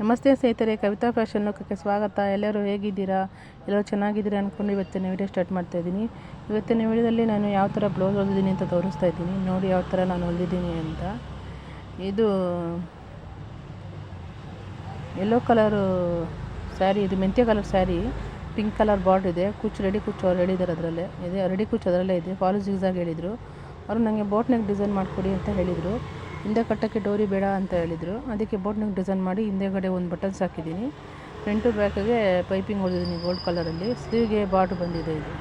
ನಮಸ್ತೆ ಸ್ನೇಹಿತರೆ, ಕವಿತಾ ಫ್ಯಾಷನ್ ಲೋಕಕ್ಕೆ ಸ್ವಾಗತ. ಎಲ್ಲರೂ ಹೇಗಿದ್ದೀರಾ? ಎಲ್ಲರೂ ಚೆನ್ನಾಗಿದ್ದೀರಾ ಅಂದ್ಕೊಂಡು ಇವತ್ತಿನ ವಿಡಿಯೋ ಸ್ಟಾರ್ಟ್ ಮಾಡ್ತಾ ಇದ್ದೀನಿ. ಇವತ್ತಿನ ವಿಡಿಯೋದಲ್ಲಿ ನಾನು ಯಾವ ಥರ ಬ್ಲೌಸ್ ಹೊಲಿದ್ದೀನಿ ಅಂತ ತೋರಿಸ್ತಾ ಇದ್ದೀನಿ. ನೋಡಿ ಯಾವ ಥರ ನಾನು ಹೊಲಿದ್ದೀನಿ ಅಂತ. ಇದು ಯೆಲ್ಲೋ ಕಲರು ಸ್ಯಾರಿ, ಇದು ಮೆಂತ್ಯ colour sari. Pink colour border ಇದೆ. ಕುಚ್ಚು ರೆಡಿ ಕುಚ್ಚು ಅವ್ರು ಹೇಳಿದ್ದಾರೆ ಅದರಲ್ಲೇ. ಇದೆ ರೆಡಿ ಕುಚ್ಚು ಅದರಲ್ಲೇ ಇದೆ. ಫಾಲು ಜಿಗ್ಸಾಗಿ ಹೇಳಿದರು. ಅವರು ನನಗೆ ಬೋಟ್ನೆಕ್ ಡಿಸೈನ್ ಮಾಡಿಕೊಡಿ ಅಂತ ಹೇಳಿದರು. ಹಿಂದೆ ಕಟ್ಟೋಕ್ಕೆ ಡೋರಿ ಬೇಡ ಅಂತ ಹೇಳಿದರು. ಅದಕ್ಕೆ ಬೋಟ್ ನೆಕ್ ಡಿಸೈನ್ ಮಾಡಿ ಹಿಂದೆಗಡೆ ಒಂದು ಬಟನ್ಸ್ ಹಾಕಿದ್ದೀನಿ ಫ್ರಂಟು ಬ್ಯಾಕಿಗೆ ಪೈಪಿಂಗ್ ಹೊಡೆದಿದ್ದೀನಿ ಗೋಲ್ಡ್ ಕಲರಲ್ಲಿ ಸ್ಲೀವ್ಗೆ ಬಾರ್ಡ್ ಬಂದಿದೆ ಇದು.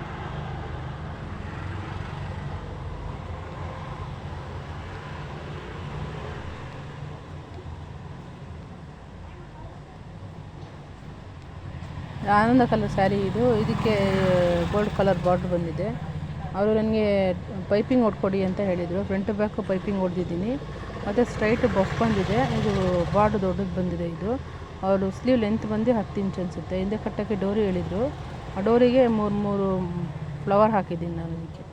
ಆನಂದ ಕಲರ್ ಸ್ಯಾರಿ ಇದು. ಇದಕ್ಕೆ ಗೋಲ್ಡ್ ಕಲರ್ ಬಾರ್ಡ್ರ್ ಬಂದಿದೆ. ಅವರು ನನಗೆ ಪೈಪಿಂಗ್ ಹೊಡ್ಕೊಡಿ ಅಂತ ಹೇಳಿದರು. ಫ್ರಂಟ್ ಬ್ಯಾಕು ಪೈಪಿಂಗ್ ಹೊಡೆದಿದ್ದೀನಿ. ಮತ್ತು ಸ್ಟ್ರೈಟ್ ಬಫ್ ಬಂದಿದೆ. ಇದು ಬಾರ್ಡ್ ದೊಡ್ಡದು ಬಂದಿದೆ ಇದು. ಅವರು ಸ್ಲೀವ್ ಲೆಂತ್ ಬಂದು ಹತ್ತು ಇಂಚ್ ಅನಿಸುತ್ತೆ. ಹಿಂದೆ ಕಟ್ಟೋಕ್ಕೆ ಡೋರಿ ಹೇಳಿದ್ರು. ಆ ಡೋರಿಗೆ ಮೂರು ಮೂರು ಫ್ಲವರ್ ಹಾಕಿದ್ದೀನಿ ನಾನು ಇದಕ್ಕೆ.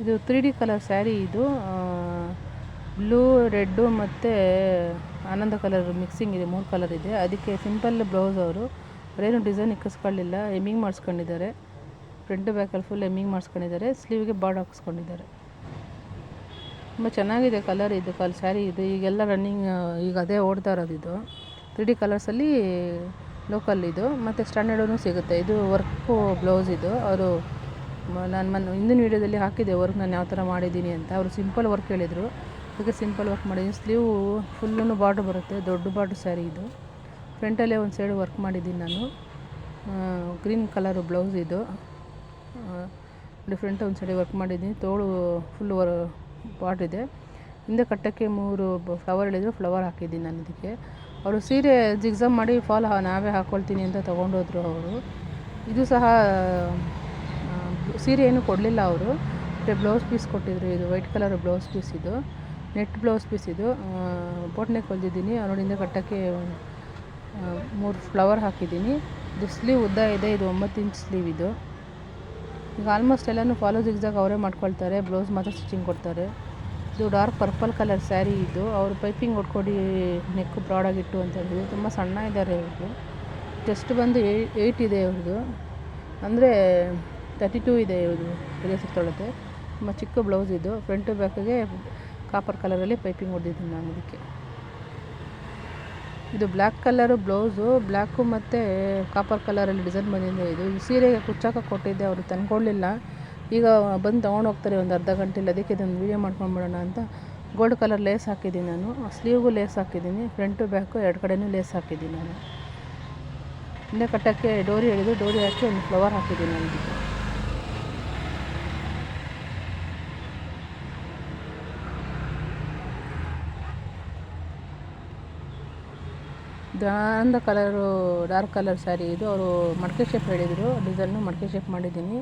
ಇದು ತ್ರೀ ಡಿ ಕಲರ್ ಸ್ಯಾರಿ ಇದು. ಬ್ಲೂ ರೆಡ್ಡು ಮತ್ತು ಆನಂದ ಕಲರ್ ಮಿಕ್ಸಿಂಗ್ ಇದೆ. ಮೂರು ಕಲರ್ ಇದೆ. ಅದಕ್ಕೆ ಸಿಂಪಲ್ ಬ್ಲೌಸ್ ಅವರು. ಅವರೇನು ಡಿಸೈನ್ ಇಕ್ಕಿಸ್ಕೊಳ್ಳಿಲ್ಲ. ಎಮ್ಮಿಂಗ್ ಮಾಡಿಸ್ಕೊಂಡಿದ್ದಾರೆ. ಫ್ರಂಟ್ ಬ್ಯಾಕಲ್ಲಿ ಫುಲ್ ಎಮ್ಮಿಂಗ್ ಮಾಡಿಸ್ಕೊಂಡಿದ್ದಾರೆ. ಸ್ಲೀವ್ಗೆ ಬಾರ್ಡ್ ಹಾಕಿಸ್ಕೊಂಡಿದ್ದಾರೆ. ತುಂಬ ಚೆನ್ನಾಗಿದೆ ಕಲರ್ ಇದು, ಕಲ್ ಸ್ಯಾರಿ ಇದು. ಈಗೆಲ್ಲ ರನ್ನಿಂಗ್ ಈಗ ಅದೇ ಓಡ್ತಾ ಇರೋದು ಇದು. ತ್ರೀ ಡಿ ಕಲರ್ಸಲ್ಲಿ ಲೋಕಲ್ ಇದು. ಮತ್ತು ಸ್ಟ್ಯಾಂಡರ್ಡೂ ಸಿಗುತ್ತೆ. ಇದು ವರ್ಕು ಬ್ಲೌಸ್ ಇದು. ಅವರು ನಾನು ಮೊನ್ನೆ ಹಿಂದಿನ ವೀಡಿಯೋದಲ್ಲಿ ಹಾಕಿದ್ದೆ ವರ್ಕ್ ನಾನು ಯಾವ ಥರ ಮಾಡಿದ್ದೀನಿ ಅಂತ. ಅವರು ಸಿಂಪಲ್ ವರ್ಕ್ ಹೇಳಿದರು. ಅದಕ್ಕೆ ಸಿಂಪಲ್ ವರ್ಕ್ ಮಾಡಿದ್ದೀನಿ. ಸ್ಲೀವ್ ಫುಲ್ಲೂ ಬಾರ್ಡ್ರ್ ಬರುತ್ತೆ. ದೊಡ್ಡ ಬಾರ್ಡ್ರ್ ಸ್ಯಾರಿ ಇದು. ಫ್ರಂಟಲ್ಲೇ ಒಂದು ಸೈಡ್ ವರ್ಕ್ ಮಾಡಿದ್ದೀನಿ ನಾನು. ಗ್ರೀನ್ ಕಲರು ಬ್ಲೌಸ್ ಇದು. ಡಿಫ್ರೆಂಟ್ ಒಂದು ಸೈಡ್ ವರ್ಕ್ ಮಾಡಿದ್ದೀನಿ. ತೋಳು ಫುಲ್ ವರ್ ಬಾರ್ಡ್ ಇದೆ. ಹಿಂದೆ ಕಟ್ಟಕ್ಕೆ ಮೂರು ಫ್ಲವರ್ ಹೇಳಿದ್ರು, ಫ್ಲವರ್ ಹಾಕಿದ್ದೀನಿ ನಾನು ಇದಕ್ಕೆ. ಅವರು ಸೀರೆ ಜಿಗ್ಸಾಮ್ ಮಾಡಿ, ಫಾಲ್ ನಾವೇ ಹಾಕ್ಕೊಳ್ತೀನಿ ಅಂತ ತೊಗೊಂಡೋದ್ರು ಅವರು. ಇದು ಸಹ ಸೀರೆ ಏನು ಕೊಡಲಿಲ್ಲ ಅವರು. ಬ್ಲೌಸ್ ಪೀಸ್ ಕೊಟ್ಟಿದ್ರು ಇದು, ವೈಟ್ ಕಲರ್ ಬ್ಲೌಸ್ ಪೀಸ್ ಇದು, ನೆಟ್ ಬ್ಲೌಸ್ ಪೀಸ್ ಇದು. ಬೋಟ್ ನೆಕ್ ಅವರಿಂದ ಕಟ್ಟೋಕ್ಕೆ ಮೂರು ಫ್ಲವರ್ ಹಾಕಿದ್ದೀನಿ. ಇದು ಸ್ಲೀವ್ ಉದ್ದ ಇದೆ, ಇದು ಒಂಬತ್ತು ಇಂಚ್ ಸ್ಲೀವ್ ಇದು. ಈಗ ಆಲ್ಮೋಸ್ಟ್ ಎಲ್ಲನೂ ಫಾಲೋ ಜಿಗ್ಸಾಗ್ ಅವರೇ ಮಾಡ್ಕೊಳ್ತಾರೆ ಬ್ಲೌಸ್ ಮಾತ್ರ ಸ್ಟಿಚಿಂಗ್ ಕೊಡ್ತಾರೆ. ಇದು ಡಾರ್ಕ್ ಪರ್ಪಲ್ ಕಲರ್ ಸ್ಯಾರಿ ಇದು. ಅವರು ಪೈಪಿಂಗ್ ಹೊಡ್ಕೊಡಿ ನೆಕ್ ಬ್ರಾಡಾಗಿಟ್ಟು ಅಂತ ಹೇಳಿದ್ರು. ತುಂಬ ಸಣ್ಣ ಇದ್ದಾರೆ ಇವ್ರದ್ದು ಚೆಸ್ಟ್ ಬಂದು ಏಯ್ಟ್ ಇದೆ ಇವ್ರದ್ದು ಅಂದರೆ ತರ್ಟಿ ಟೂ ಇದೆ ಇವ್ರದ್ದು ಎದೆ ಸುತ್ತೊಳತೆ ತುಂಬ ಚಿಕ್ಕ ಬ್ಲೌಸ್ ಇದು. ಫ್ರಂಟು ಬ್ಯಾಕಿಗೆ ಕಾಪರ್ ಕಲರಲ್ಲಿ ಪೈಪಿಂಗ್ ಹೊಡೆದಿದ್ದೀನಿ ನಾನು ಇದಕ್ಕೆ. ಇದು ಬ್ಲ್ಯಾಕ್ ಕಲರು ಬ್ಲೌಸು, ಬ್ಲ್ಯಾಕು ಮತ್ತು ಕಾಪರ್ ಕಲರಲ್ಲಿ ಡಿಸೈನ್ ಬಂದಿದೆ ಇದು. ಸೀರೆಗೆ ಕುಚ್ಚಾಕ ಕೊಟ್ಟಿದ್ದೆ, ಅವರು ತಂದ್ಕೊಳ್ಳಿಲ್ಲ ಈಗ ಬಂದು ತೊಗೊಂಡು ಹೋಗ್ತಾರೆ ಒಂದು ಅರ್ಧ ಗಂಟೆಲಿ ಅದಕ್ಕೆ ಇದನ್ನು ವೀಡಿಯೋ ಮಾಡ್ಕೊಂಬಿಡೋಣ ಅಂತ. ಗೋಲ್ಡ್ ಕಲರ್ ಲೇಸ್ ಹಾಕಿದ್ದೀನಿ ನಾನು. ಸ್ಲೀವ್ಗೂ ಲೇಸ್ ಹಾಕಿದ್ದೀನಿ ಫ್ರಂಟು ಬ್ಯಾಕು ಎರಡು ಕಡೆಯೂ ಲೇಸ್ ಹಾಕಿದ್ದೀನಿ ನಾನು. ಹಿಂದೆ ಕಟ್ಟೋಕ್ಕೆ ಡೋರಿ ಹೇಳಿದ್ದು ಡೋರಿ ಹಾಕಿ ಒಂದು ಫ್ಲವರ್ ಹಾಕಿದ್ದೀನಿ ನಾನು. ಆನಂದ ಕಲರು, ಡಾರ್ಕ್ ಕಲರ್ ಸ್ಯಾರಿ ಇದು. ಅವರು ಮಡಕೆ ಶೇಪ್ ಹೇಳಿದರು. ಡಿಸೈನು ಮಡಕೆ ಶೇಪ್ ಮಾಡಿದ್ದೀನಿ.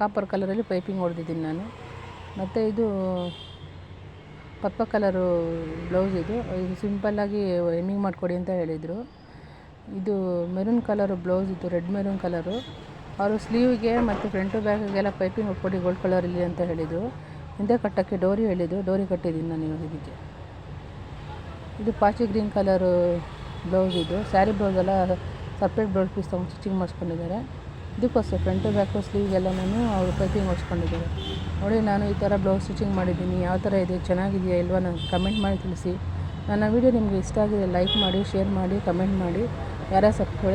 ಕಾಪರ್ ಕಲರಲ್ಲಿ ಪೈಪಿಂಗ್ ಹೊಡೆದಿದ್ದೀನಿ ನಾನು. ಮತ್ತು ಇದು ಪಪ್ಪ ಕಲರು ಬ್ಲೌಸ್ ಇದು. ಇದು ಸಿಂಪಲ್ಲಾಗಿ ಹೆಮ್ಮಿಂಗ್ ಮಾಡಿಕೊಡಿ ಅಂತ ಹೇಳಿದರು. ಇದು ಮೆರೂನ್ ಕಲರು ಬ್ಲೌಸ್ ಇದು ರೆಡ್ ಮೆರೂನ್ ಕಲರು ಅವರು ಸ್ಲೀವ್ಗೆ ಮತ್ತು ಫ್ರಂಟು ಬ್ಯಾಗಿಗೆಲ್ಲ ಪೈಪಿಂಗ್ ಹೊಡ್ಕೊಡಿ ಗೋಲ್ಡ್ ಕಲರ್ ಕಲರಲ್ಲಿ ಅಂತ ಹೇಳಿದರು. ಹಿಂದೆ ಕಟ್ಟೋಕ್ಕೆ ಡೋರಿ ಹೇಳಿದರು. ಡೋರಿ ಕಟ್ಟಿದ್ದೀನಿ ನಾನು ಇವಾಗ ಇದಕ್ಕೆ. ಇದು ಪಾಚಿ ಗ್ರೀನ್ ಕಲರು ಬ್ಲೌಸ್ ಇದು. ಸ್ಯಾರಿ ಬ್ಲೌಸ್ ಎಲ್ಲ ಸಪ್ರೇಟ್ ಬ್ಲೌಸ್ ಪೀಸ್ ತೊಗೊಂಡು ಸ್ಟಿಚಿಂಗ್ ಮಾಡಿಸ್ಕೊಂಡಿದ್ದಾರೆ. ಇದಕ್ಕೋಸ್ಕರ ಫ್ರಂಟು ಬ್ಯಾಕು ನಾನು ಅವರು ಪೈಪಿಂಗ್ ಹೊಡ್ಸ್ಕೊಂಡಿದ್ದಾರೆ ನೋಡಿ, ನಾನು ಈ ಥರ ಬ್ಲೌಸ್ ಸ್ಟಿಚಿಂಗ್ ಮಾಡಿದ್ದೀನಿ. ಯಾವ ಥರ ಇದೆ? ಚೆನ್ನಾಗಿದೆಯಾ ಇಲ್ವಾ? ನನಗೆ ಕಮೆಂಟ್ ಮಾಡಿ ತಿಳಿಸಿ. ನನ್ನ ವೀಡಿಯೋ ನಿಮಗೆ ಇಷ್ಟ ಆಗಿದೆ ಲೈಕ್ ಮಾಡಿ ಶೇರ್ ಮಾಡಿ ಕಮೆಂಟ್ ಮಾಡಿ. ಯಾರ್ಯಾರು ಸಬ್ಸ್ಕ್ರೈಬ್